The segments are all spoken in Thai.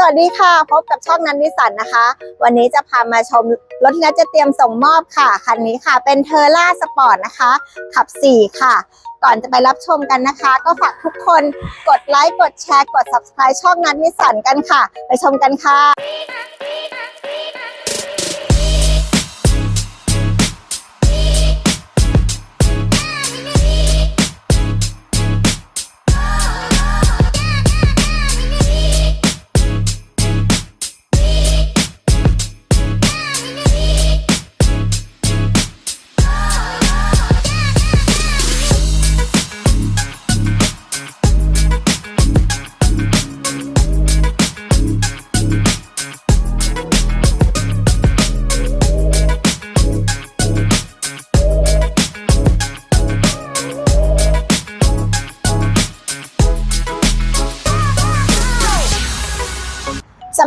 สวัสดีค่ะ พบกับช่องนันนิสันนะคะ วันนี้จะพามาชมรถที่นัทจะเตรียมส่งมอบค่ะคันนี้ค่ะ เป็นเทอร่าสปอร์ตนะคะ ขับ 4 ค่ะ ก่อนจะไปรับชมกันนะคะ ก็ฝากทุกคนกดไลค์กดแชร์กด subscribe ช่องนันนิสันกันค่ะ ไปชมกันค่ะ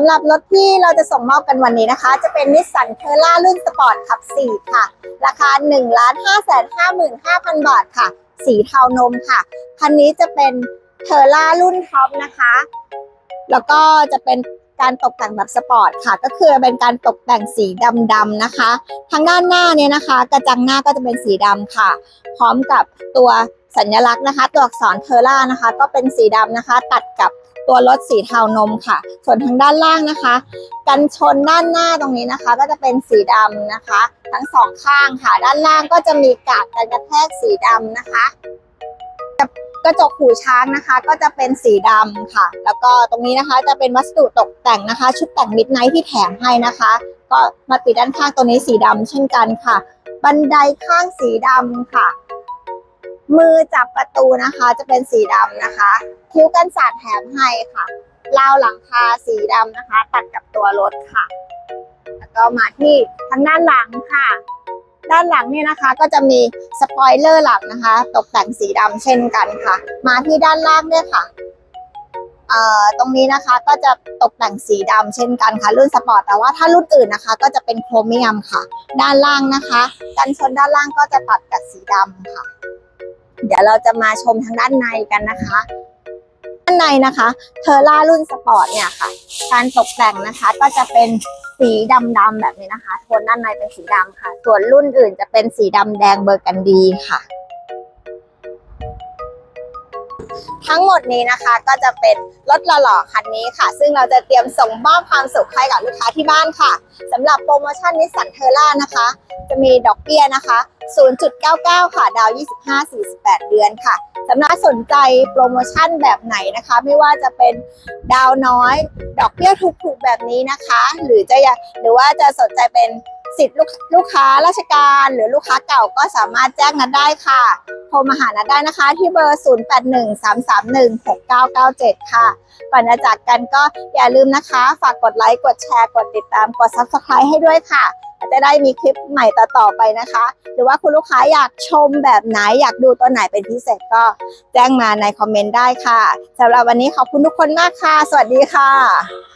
ำหรับรถที่เราจะส่งมอบกันวันนี้นะคะ จะเป็นนิสสันเทอร่ารุ่นสปอร์ตขับ 4 ค่ะ ราคา 1 5 5 5 5 0 0 บาทค่ะ สีเทานมค่ะ คันนี้จะเป็นเทอร่ารุ่นท็อปนะคะ แล้วก็จะเป็นการตกแต่งแบบสปอร์ตค่ะ ก็คือเป็นการตกแต่งสีดำๆนะคะ ทางด้านหน้าเนี่ยนะคะ กระจังหน้าก็จะเป็นสีดำค่ะ พร้อมกับตัวสัญลักษณ์นะคะ ตัวอักษรเทอร่านะคะ ก็เป็นสีดำนะคะ ตัดกับ ตัวรถสีเทานมค่ะ ส่วนทางด้านล่างนะคะ กันชนด้านหน้าตรงนี้นะคะ ก็จะเป็นสีดำนะคะ ทั้งสองข้างค่ะ ด้านล่างก็จะมีกากกันกระแทกสีดำนะคะกับกระจกหูช้างนะคะ ก็จะเป็นสีดำค่ะ แล้วก็ตรงนี้นะคะจะเป็นวัสดุตกแต่งนะคะ ชุดแต่งมิดไนท์ที่แถมให้นะคะ ก็มาปิดด้านข้างตัวนี้สีดำเช่นกันค่ะ บันไดข้างสีดำค่ะ มือจับประตูนะคะจะเป็นสีดำนะคะ คิ้วกันสาดแถมให้ค่ะราวหลังคาสีดำนะคะ ตัดกับตัวรถค่ะ แล้วก็มาที่ทางด้านหลังค่ะ ด้านหลังเนี่ยนะคะก็จะมีสปอยเลอร์หลังนะคะ ตกแต่งสีดำเช่นกันค่ะ มาที่ด้านล่างด้วยค่ะเอ่อตรงนี้นะคะก็จะตกแต่งสีดำเช่นกันค่ะ รุ่นสปอร์ตแต่ว่าถ้ารุ่นอื่นนะคะ ก็จะเป็นโครเมียมค่ะ ด้านล่างนะคะ กันชนด้านล่างก็จะตัดกับสีดำค่ะ เดี๋ยวเราจะมาชมทางด้านในกันนะคะด้านในนะคะเทอร่ารุ่นสปอร์ตเนี่ยค่ะ การตกแต่งนะคะก็จะเป็นสีดำๆแบบนี้นะคะโทนด้านในเป็นสีดำค่ะ ส่วนรุ่นอื่นจะเป็นสีดำแดงเบอร์กันดีค่ะ ทั้งหมดนี้นะคะก็จะเป็นรถหล่อๆคันนี้ค่ะ ซึ่งเราจะเตรียมส่งมอบความสุขให้กับลูกค้าที่บ้านค่ะสำหรับโปรโมชั่นนิสสันเทอร่านะคะ จะมีดอกเบี้ยนะคะ 0.99 ค่ะ ดาว 25-48 เดือนค่ะสำหรับสนใจโปรโมชั่นแบบไหนนะคะ ไม่ว่าจะเป็นดาวน้อย ดอกเบี้ยถูกๆแบบนี้นะคะ หรือจะอยากหรือว่าจะสนใจเป็นสิทธิ์ลูกค้าราชการหรือลูกค้าเก่าก็สามารถแจ้งนัดได้ค่ะ โทรมาหานัดได้นะคะที่เบอร์ 0813316997 ค่ะก่อนจะจากกันก็อย่าลืมนะคะ ฝากกดไลค์ กดแชร์ กดติดตาม กด Subscribe ให้ด้วยค่ะ จะได้มีคลิปใหม่ต่อๆไปนะคะ หรือว่าคุณลูกค้าอยากชมแบบไหนอยากดูตัวไหนเป็นพิเศษก็แจ้งมาในคอมเมนต์ได้ค่ะสำหรับวันนี้ขอบคุณทุกคนมากค่ะ สวัสดีค่ะ